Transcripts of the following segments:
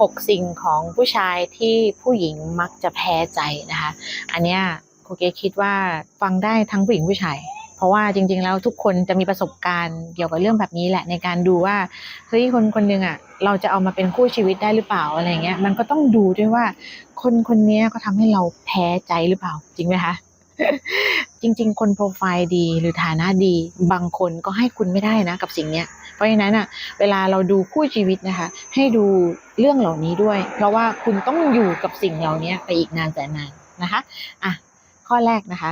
6 สิ่งของผู้ชายที่ผู้หญิงมักจะแพ้ใจนะคะ อันเนี้ยครูเกคิดว่าฟังได้ทั้งผู้หญิงผู้ชาย เพราะว่าจริง ๆ แล้วทุกคนจะมีประสบการณ์เกี่ยวกับเรื่องแบบนี้แหละในการดูว่าเฮ้ยคนคนหนึ่งอะเราจะเอามาเป็นคู่ชีวิตได้หรือเปล่าอะไรเงี้ยมันก็ต้องดูด้วยว่า คนคนนี้เขาทำให้เราแพ้ใจหรือเปล่าจริงไหมคะจริง ๆ คนโปรไฟล์ดีหรือฐานะดี บางคนก็ให้คุณไม่ได้นะกับสิ่งเนี้ย เพราะฉะนั้นอะเวลาเราดูคู่ชีวิตนะคะ ให้ดูเรื่องเหล่านี้ด้วย เพราะว่าคุณต้องอยู่กับสิ่งเหล่านี้ไปอีกนานแสนนานนะคะอะข้อแรกนะคะ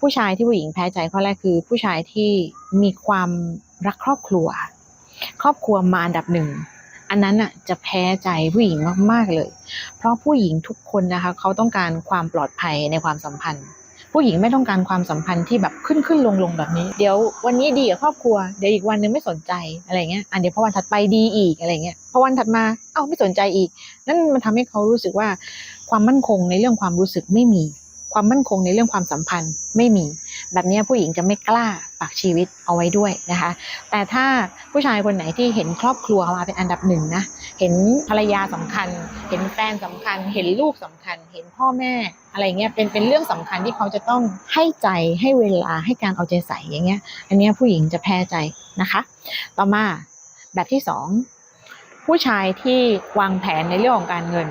ผู้ชายที่ผู้หญิงแพ้ใจข้อแรกคือ ผู้ชายที่มีความรักครอบครัว ครอบครัวมาอันดับหนึ่งอันนั้นอะจะแพ้ใจผู้หญิงมากๆเลย เพราะผู้หญิงทุกคนนะคะ เขาต้องการความปลอดภัยในความสัมพันธ์ ผู้หญิงไม่ต้องการความสัมพันธ์ที่แบบขึ้นขึ้นลงลงแบบนี้ เดี๋ยววันนี้ดีกับครอบครัว เดี๋ยวอีกวันนึงไม่สนใจอะไรเงี้ย อันเดี๋ยวพอวันถัดไปดีอีกอะไรเงี้ย พอวันถัดมา เอ้าไม่สนใจอีก นั่นมันทำให้เขารู้สึกว่าความมั่นคงในเรื่องความรู้สึกไม่มี ความมั่นคงในเรื่องความสัมพันธ์ไม่มี แบบนี้ผู้หญิงจะไม่กล้าฝากชีวิตเอาไว้ด้วยนะคะ แต่ถ้าผู้ชายคนไหนที่เห็นครอบครัวมาเป็นอันดับหนึ่งนะ เห็นภรรยาสำคัญ เห็นแฟนสำคัญ เห็นลูกสำคัญ เห็นพ่อแม่อะไรเงี้ยเป็นเป็นเรื่องสำคัญที่เขาจะต้องให้ใจให้เวลาให้การเอาใจใส่อย่างเงี้ย อันนี้ผู้หญิงจะแพ้ใจนะคะ ต่อมาแบบที่สองผู้ชายที่วางแผนในเรื่องของการเงิน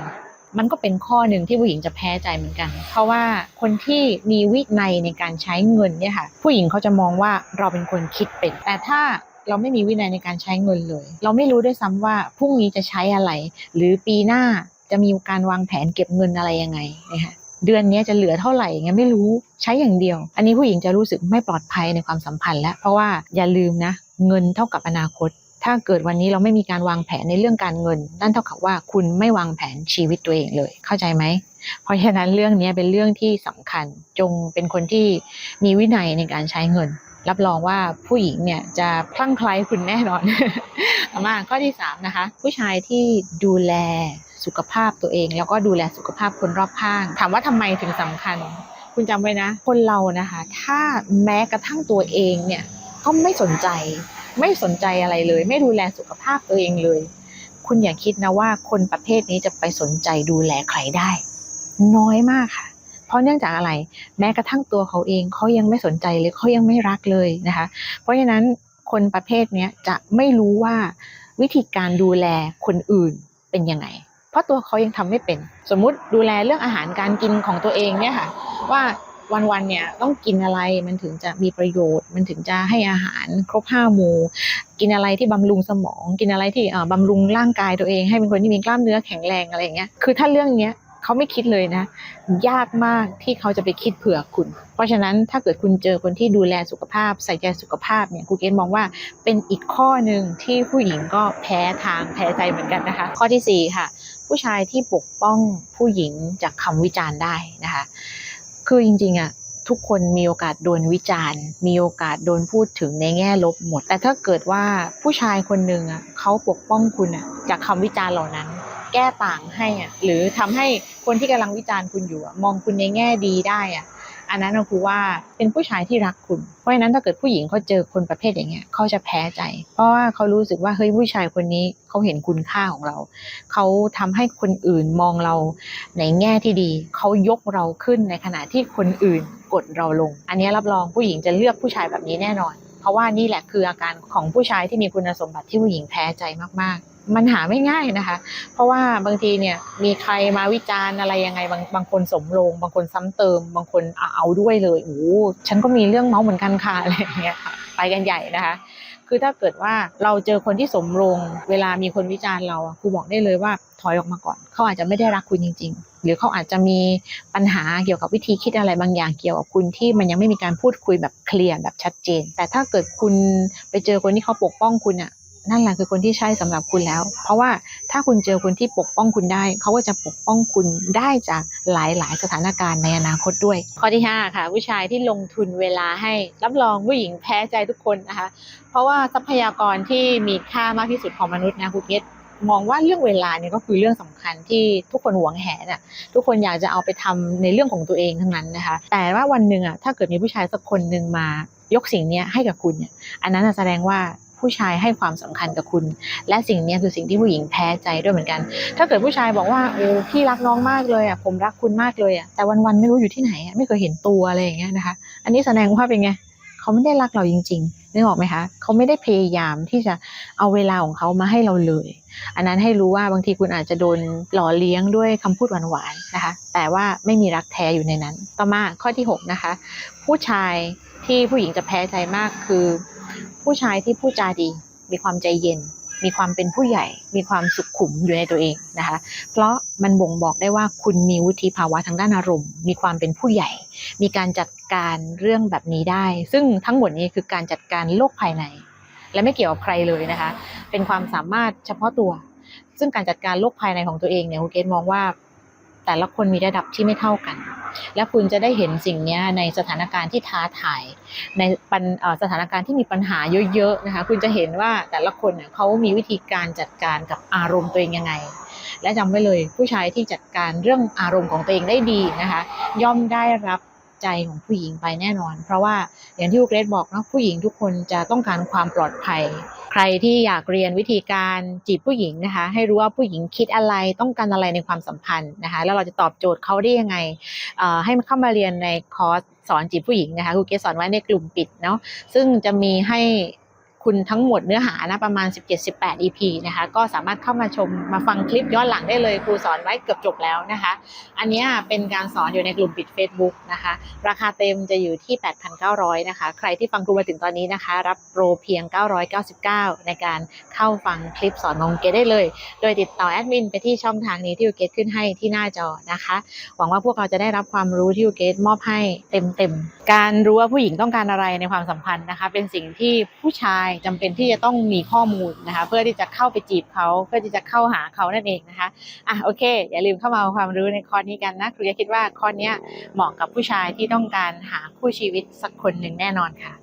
มันก็เป็นข้อหนึ่งที่ผู้หญิงจะแพ้ใจเหมือนกัน เพราะว่าคนที่มีวินัยในการใช้เงินเนี่ยค่ะ ผู้หญิงเขาจะมองว่าเราเป็นคนคิดเป็น แต่ถ้าเราไม่มีวินัยในการใช้เงินเลย เราไม่รู้ด้วยซ้ำว่าพรุ่งนี้จะใช้อะไร หรือปีหน้าจะมีการวางแผนเก็บเงินอะไรยังไงนะคะเดือนนี้จะเหลือเท่าไหร่เงี้ยไม่รู้ใช้อย่างเดียว อันนี้ผู้หญิงจะรู้สึกไม่ปลอดภัยในความสัมพันธ์แล้ว เพราะว่าอย่าลืมนะ เงินเท่ากับอนาคต ถ้าเกิดวันนี้เราไม่มีการวางแผนในเรื่องการเงิน นั่นเท่ากับว่าคุณไม่วางแผนชีวิตตัวเองเลย เข้าใจไหม เพราะฉะนั้นเรื่องนี้เป็นเรื่องที่สำคัญ จงเป็นคนที่มีวินัยในการใช้เงิน รับรองว่าผู้หญิงเนี่ยจะพลั่งไคล้คุณแน่นอน ต่อมาข้อที่สามนะคะ ผู้ชายที่ดูแลสุขภาพตัวเอง แล้วก็ดูแลสุขภาพคนรอบข้าง ถามว่าทำไมถึงสำคัญ คุณจำไว้นะ คนเรานะคะ ถ้าแม้กระทั่งตัวเองเนี่ยก็ไม่สนใจ ไม่สนใจอะไรเลย ไม่ดูแลสุขภาพตัวเองเลย คุณอย่าคิดนะว่าคนประเภทนี้จะไปสนใจดูแลใครได้ น้อยมากค่ะ เพราะเนื่องจากอะไร แม้กระทั่งตัวเขาเองเขายังไม่สนใจเลยเขายังไม่รักเลยนะคะ เพราะฉะนั้นคนประเภทนี้จะไม่รู้ว่าวิธีการดูแลคนอื่นเป็นยังไง เพราะตัวเขายังทำไม่เป็น สมมุติดูแลเรื่องอาหารการกินของตัวเองเนี่ยค่ะ ว่า วันๆเนี่ยต้องกินอะไรมันถึงจะมีประโยชน์ มันถึงจะให้อาหารครบห้าหมู่กินอะไรที่บำรุงสมอง กินอะไรที่เอ่อบำรุงร่างกายตัวเองให้เป็นคนที่มีกล้ามเนื้อแข็งแรงอะไรอย่างเงี้ยคือถ้าเรื่องเนี้ยเขาไม่คิดเลยนะ ยากมากที่เขาจะไปคิดเผื่อคุณ เพราะฉะนั้นถ้าเกิดคุณเจอคนที่ดูแลสุขภาพ ใส่ใจสุขภาพเนี่ยครูเกณฑ์มองว่าเป็นอีกข้อหนึ่งที่ผู้หญิงก็แพ้ทางแพ้ใจเหมือนกันนะคะ ข้อที่สี่ค่ะ ผู้ชายที่ปกป้องผู้หญิงจากคำวิจารณ์ได้นะคะ คือจริงๆอะทุกคนมีโอกาสโดนวิจารณ์ มีโอกาสโดนพูดถึงในแง่ลบหมด แต่ถ้าเกิดว่าผู้ชายคนหนึ่งอะเขาปกป้องคุณอะจากคำวิจารณ์เหล่านั้น แก้ต่างให้อะหรือทำให้คนที่กำลังวิจารณ์คุณอยู่อะมองคุณในแง่ดีได้อะ อันนั้นก็คือว่าเป็นผู้ชายที่รักคุณ เพราะฉะนั้นถ้าเกิดผู้หญิงเขาเจอคนประเภทอย่างเงี้ยเขาจะแพ้ใจ เพราะว่าเขารู้สึกว่าเฮ้ยผู้ชายคนนี้เขาเห็นคุณค่าของเรา เขาทำให้คนอื่นมองเราในแง่ที่ดี เขายกเราขึ้นในขณะที่คนอื่นกดเราลง อันนี้รับรองผู้หญิงจะเลือกผู้ชายแบบนี้แน่นอน เพราะว่านี่แหละคืออาการของผู้ชายที่มีคุณสมบัติที่ผู้หญิงแพ้ใจมากๆ มันหาไม่ง่ายนะคะ เพราะว่าบางทีเนี่ยมีใครมาวิจารณ์อะไรยังไงบางบางคนสมลง บางคนซ้ำเติม บางคนเอาด้วยเลยโอ้ฉันก็มีเรื่องเมาส์เหมือนกันค่ะอะไรอย่างเงี้ยไปกันใหญ่นะคะคือถ้าเกิดว่าเราเจอคนที่สมลงเวลามีคนวิจารณ์เราครูบอกได้เลยว่าถอยออกมาก่อน เขาอาจจะไม่ได้รักคุณจริง ๆ หรือเขาอาจจะมีปัญหาเกี่ยวกับวิธีคิดอะไรบางอย่างเกี่ยวกับคุณที่มันยังไม่มีการพูดคุยแบบเคลียร์แบบชัดเจน แต่ถ้าเกิดคุณไปเจอคนที่เขาปกป้องคุณอะ นั่นแหละคือคนที่ใช่สำหรับคุณแล้ว เพราะว่าถ้าคุณเจอคนที่ปกป้องคุณได้ เขาก็จะปกป้องคุณได้จากหลายๆ สถานการณ์ในอนาคตด้วย ข้อที่ห้าค่ะ ผู้ชายที่ลงทุนเวลาให้รับรองผู้หญิงแพ้ใจทุกคนนะคะ เพราะว่าทรัพยากรที่มีค่ามากที่สุดของมนุษย์นะครูเพชรมองว่าเรื่องเวลาเนี่ยก็คือเรื่องสำคัญที่ทุกคนหวงแหนอะทุกคนอยากจะเอาไปทำในเรื่องของตัวเองทั้งนั้นนะคะ แต่ว่าวันหนึ่งอะถ้าเกิดมีผู้ชายสักคนหนึ่งมายกสิ่งนี้ให้กับคุณเนี่ยอันนั้นแสดงว่า ผู้ชายให้ความสำคัญกับคุณ และสิ่งนี้คือสิ่งที่ผู้หญิงแพ้ใจด้วยเหมือนกัน ถ้าเกิดผู้ชายบอกว่าโอ้พี่รักน้องมากเลยอะผมรักคุณมากเลยอะแต่วันๆไม่รู้อยู่ที่ไหนไม่เคยเห็นตัวอะไรอย่างเงี้ยนะคะ อันนี้แสดงว่าเป็นไงเขาไม่ได้รักเราจริงๆนึกออกไหมคะเขาไม่ได้พยายามที่จะเอาเวลาของเขามาให้เราเลย อันนั้นให้รู้ว่าบางทีคุณอาจจะโดนหล่อเลี้ยงด้วยคำพูดหวานๆนะคะ แต่ว่าไม่มีรักแท้อยู่ในนั้น ต่อมาข้อที่หกนะคะ ผู้ชายที่ผู้หญิงจะแพ้ใจมากคือ ผู้ชายที่พูดจาดี มีความใจเย็น มีความเป็นผู้ใหญ่ มีความสุขขุมอยู่ในตัวเองนะคะ เพราะมันบ่งบอกได้ว่าคุณมีวุฒิภาวะทางด้านอารมณ์ มีความเป็นผู้ใหญ่ มีการจัดการเรื่องแบบนี้ได้ ซึ่งทั้งหมดนี้คือการจัดการโลกภายใน และไม่เกี่ยวกับใครเลยนะคะ เป็นความสามารถเฉพาะตัว ซึ่งการจัดการโลกภายในของตัวเองเนี่ยคุณเกณมองว่า แต่ละคนมีระดับที่ไม่เท่ากัน และคุณจะได้เห็นสิ่งนี้ในสถานการณ์ที่ท้าทายในปัญสถานการณ์ที่มีปัญหาเยอะๆนะคะคุณจะเห็นว่าแต่ละคนเขามีวิธีการจัดการกับอารมณ์ตัวเองยังไง และจำไว้เลยผู้ชายที่จัดการเรื่องอารมณ์ของตัวเองได้ดีนะคะ ย่อมได้รับใจของผู้หญิงไปแน่นอน เพราะว่าอย่างที่คุณเกรซบอกเนาะผู้หญิงทุกคนจะต้องการความปลอดภัย ใครที่อยากเรียนวิธีการจีบผู้หญิงนะคะ ให้รู้ว่าผู้หญิงคิดอะไรต้องการอะไรในความสัมพันธ์นะคะ แล้วเราจะตอบโจทย์เขาได้ยังไงให้เข้ามาเรียนในคอร์สสอนจีบผู้หญิงนะคะครูเกรซสอนไว้ในกลุ่มปิดเนาะซึ่งจะมีให้ คุณทั้งหมดเนื้อหานะประมาณ 17-18 EP นะคะก็สามารถเข้ามาชมมาฟังคลิปย้อนหลังได้เลยครูสอนไว้เกือบจบแล้วนะคะ อันนี้เป็นการสอนอยู่ในกลุ่มปิด Facebook นะคะ ราคาเต็มจะอยู่ที่ 8,900 นะคะ ใครที่ฟังครูมาถึงตอนนี้นะคะ รับโปรเพียง 999 ในการเข้าฟังคลิปสอนของเกดได้เลย โดยติดต่อแอดมินไปที่ช่องทางนี้ที่ครูเกดขึ้นให้ที่หน้าจอนะคะ หวังว่าพวกเราจะได้รับความรู้ที่ครูเกดมอบให้เต็มๆการรู้ว่าผู้หญิงต้องการอะไรในความสัมพันธ์นะคะ เป็นสิ่งที่ผู้ชายจำเป็นที่จะต้องมีข้อมูลนะคะ เพื่อที่จะเข้าไปจีบเขาเพื่อที่จะเข้าหาเขานั่นเองนะคะอะโอเค อย่าลืมเข้ามาเอาความรู้ในคอร์สนี้กันนะครูจะคิดว่าคอร์สนี้เหมาะกับผู้ชายที่ต้องการหาคู่ชีวิตสักคนหนึ่งแน่นอนค่ะ